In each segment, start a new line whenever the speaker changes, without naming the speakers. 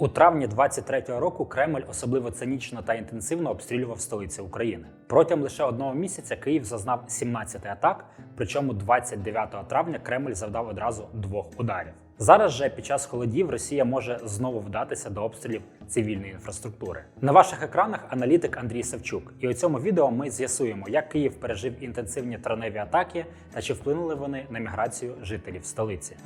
У травні 23-го року Кремль особливо цинічно та інтенсивно обстрілював столицю України. Протягом лише одного місяця Київ зазнав 17 атак, причому 29 травня Кремль завдав одразу двох ударів. Зараз же під час холодів Росія може знову вдатися до обстрілів цивільної інфраструктури. На ваших екранах аналітик Андрій Савчук. І у цьому відео ми з'ясуємо, як Київ пережив інтенсивні травневі атаки та чи вплинули вони на міграцію жителів столиці.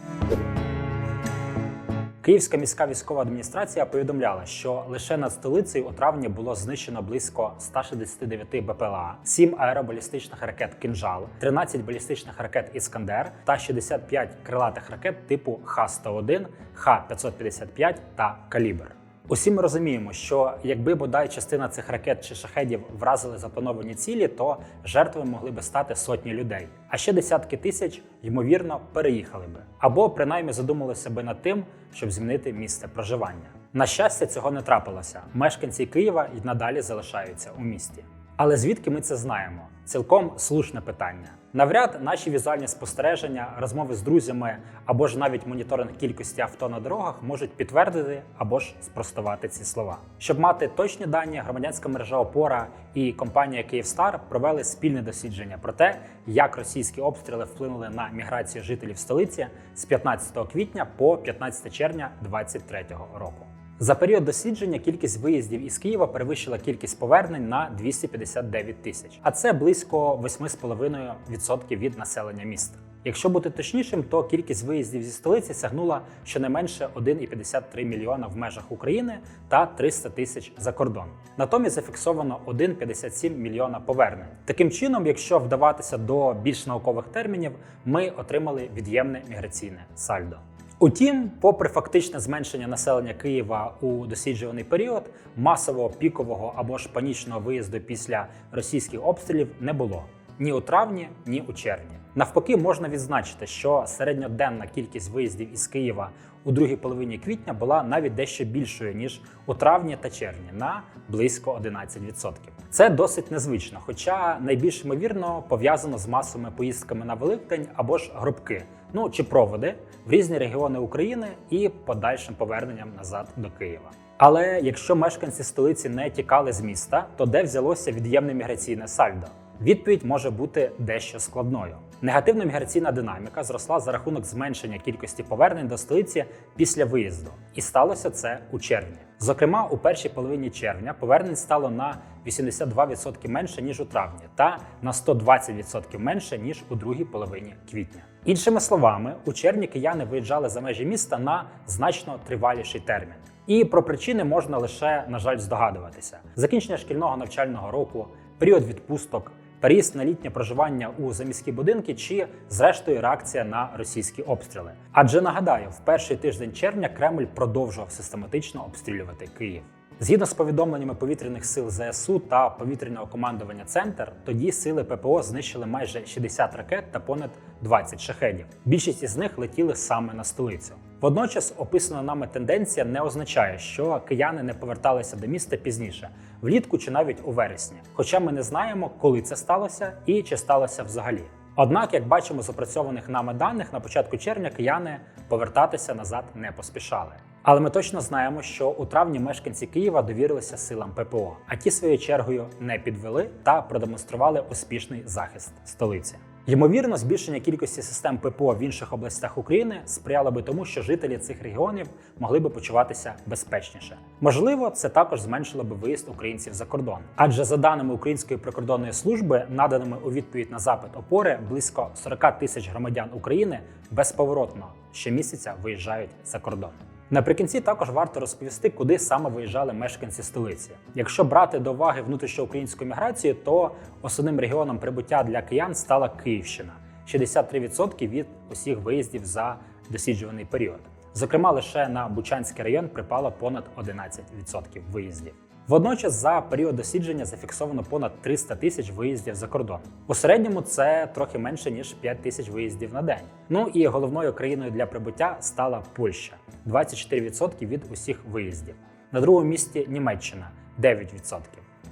Київська міська військова адміністрація повідомляла, що лише над столицею у травні було знищено близько 169 БПЛА, 7 аеробалістичних ракет Кінжал, 13 балістичних ракет Іскандер та 65 крилатих ракет типу Х-101, Х-555 та Калібр. Усі ми розуміємо, що якби бодай частина цих ракет чи шахедів вразили заплановані цілі, то жертвами могли би стати сотні людей. А ще десятки тисяч, ймовірно, переїхали би або принаймні задумалися би над тим, щоб змінити місце проживання. На щастя, цього не трапилося. Мешканці Києва й надалі залишаються у місті. Але звідки ми це знаємо? Цілком слушне питання. Навряд наші візуальні спостереження, розмови з друзями або ж навіть моніторинг кількості авто на дорогах можуть підтвердити або ж спростувати ці слова. Щоб мати точні дані, громадянська мережа Опора і компанія Київстар провели спільне дослідження про те, як російські обстріли вплинули на міграцію жителів столиці з 15 квітня по 15 червня 2023 року. За період дослідження кількість виїздів із Києва перевищила кількість повернень на 259 тисяч, а це близько 8,5% від населення міста. Якщо бути точнішим, то кількість виїздів зі столиці сягнула щонайменше 1,53 мільйона в межах України та 300 тисяч за кордон. Натомість зафіксовано 1,57 мільйона повернень. Таким чином, якщо вдаватися до більш наукових термінів, ми отримали від'ємне міграційне сальдо. Утім, попри фактичне зменшення населення Києва у досліджуваний період, масового пікового або ж панічного виїзду після російських обстрілів не було ні у травні, ні у червні. Навпаки, можна відзначити, що середньоденна кількість виїздів із Києва у другій половині квітня була навіть дещо більшою ніж у травні та червні на близько 11%. Це досить незвично, хоча найбільш ймовірно пов'язано з масовими поїздками на Великдень або ж гробки, ну чи проводи в різні регіони України і подальшим поверненням назад до Києва. Але якщо мешканці столиці не тікали з міста, то де взялося від'ємне міграційне сальдо? Відповідь може бути дещо складною. Негативна міграційна динаміка зросла за рахунок зменшення кількості повернень до столиці після виїзду, і сталося це у червні. Зокрема, у першій половині червня повернень стало на 82% менше ніж у травні, та на 120% менше ніж у другій половині квітня. Іншими словами, у червні кияни виїжджали за межі міста на значно триваліший термін. І про причини можна лише, на жаль, здогадуватися: закінчення шкільного навчального року, період відпусток, переїзд на літнє проживання у заміські будинки чи, зрештою, реакція на російські обстріли. Адже нагадаю, в перший тиждень червня Кремль продовжував систематично обстрілювати Київ. Згідно з повідомленнями повітряних сил ЗСУ та повітряного командування Центр, тоді сили ППО знищили майже 60 ракет та понад 20 шахедів. Більшість із них летіли саме на столицю. Водночас описана нами тенденція не означає, що кияни не поверталися до міста пізніше, влітку чи навіть у вересні. Хоча ми не знаємо, коли це сталося і чи сталося взагалі. Однак, як бачимо з опрацьованих нами даних, на початку червня кияни повертатися назад не поспішали. Але ми точно знаємо, що у травні мешканці Києва довірилися силам ППО, а ті своєю чергою не підвели та продемонстрували успішний захист столиці. Ймовірно, збільшення кількості систем ППО в інших областях України сприяло би тому, що жителі цих регіонів могли би почуватися безпечніше. Можливо, це також зменшило би виїзд українців за кордон. Адже за даними Української прикордонної служби, наданими у відповідь на запит опори, близько 40 тисяч громадян України безповоротно щомісяця виїжджають за кордон. Наприкінці також варто розповісти, куди саме виїжджали мешканці столиці. Якщо брати до уваги внутрішньоукраїнську міграцію, то основним регіоном прибуття для киян стала Київщина 63% від усіх виїздів за досліджуваний період. Зокрема, лише на Бучанський район припало понад 11% виїздів. Водночас за період дослідження зафіксовано понад 300 тисяч виїздів за кордон. У середньому це трохи менше ніж 5 тисяч виїздів на день. Ну і головною країною для прибуття стала Польща 24% від усіх виїздів. На другому місці Німеччина 9%.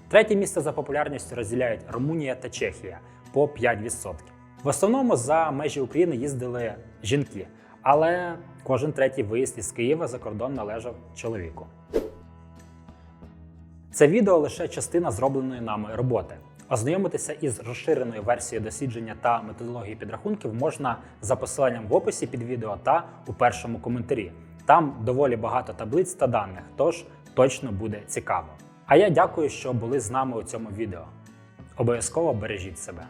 Третє місце за популярністю розділяють Румунія та Чехія по 5%. В основному за межі України їздили жінки. Але Кожен третій виїзд із Києва за кордон належав чоловіку. Це відео лише частина зробленої нами роботи. Ознайомитися із розширеною версією дослідження та методології підрахунків можна за посиланням в описі під відео та у першому коментарі. Там доволі багато таблиць та даних, тож точно буде цікаво. А я дякую, що були з нами у цьому відео. Обов'язково бережіть себе.